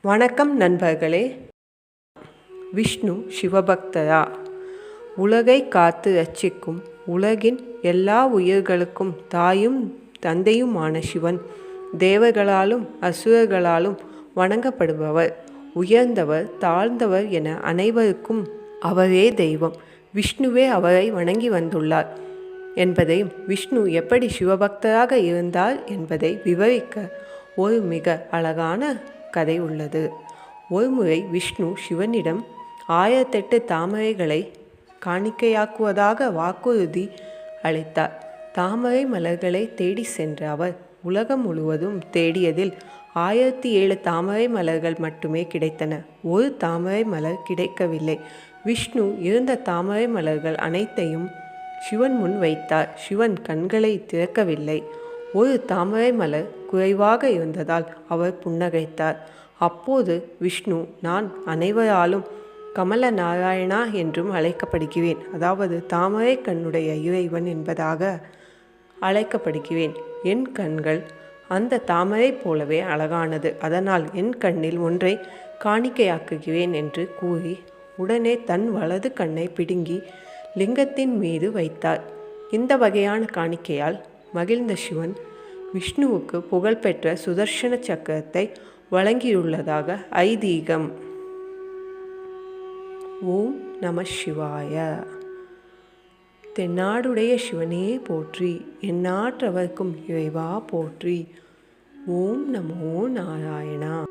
வணக்கம் நண்பர்களே. விஷ்ணு சிவபக்தரா. உலகை காத்து ரட்சிக்கும் உலகின் எல்லா உயிர்களுக்கும் தாயும் தந்தையுமான சிவன். தேவர்களாலும் அசுரர்களாலும் வணங்கப்படுபவர். உயர்ந்தவர் தாழ்ந்தவர் என அனைவருக்கும் அவரே தெய்வம். விஷ்ணுவே அவரை வணங்கி வந்துள்ளார் என்பதையும் விஷ்ணு எப்படி சிவபக்தராக இருந்தார் என்பதை விவரிக்க ஒரு மிக அழகான கதை உள்ளது. ஒருமுறை விஷ்ணு சிவனிடம் ஆயிரத்தெட்டு தாமரைகளை காணிக்கையாக்குவதாக வாக்குறுதி அளித்தார். தாமரை மலர்களை தேடி சென்ற அவர் உலகம் முழுவதும் தேடியதில் ஆயிரத்தி ஏழு தாமரை மலர்கள் மட்டுமே கிடைத்தன. ஒரு தாமரை மலர் கிடைக்கவில்லை. விஷ்ணு இருந்த தாமரை மலர்கள் அனைத்தையும் சிவன் முன் வைத்தார். சிவன் கண்களை திறக்கவில்லை. ஒரு தாமரை மலர் குறைவாக இருந்ததால் அவர் புன்னகைத்தார். அப்போது விஷ்ணு நான் அனைவராலும் கமல நாராயணா என்றும் அழைக்கப்படுகிறேன். அதாவது தாமரை கண்ணுடைய இறைவன் என்பதாக அழைக்கப்படுகிறேன். என் கண்கள் அந்த தாமரை போலவே அழகானது. அதனால் என் கண்ணில் ஒன்றை காணிக்கையாக்குகிறேன் என்று கூறி உடனே தன் வலது கண்ணை பிடுங்கி லிங்கத்தின் மீது வைத்தார். இந்த வகையான காணிக்கையால் மகிழ்ந்த சிவன் விஷ்ணுவுக்கு புகழ்பெற்ற சுதர்ஷன சக்கரத்தை வழங்கியுள்ளதாக ஐதீகம். ஓம் நம சிவாய. தென்னாடுடைய சிவனே போற்றி எந்நாட்டவர்க்கும் இறைவா போற்றி. ஓம் நமோ நாராயணா.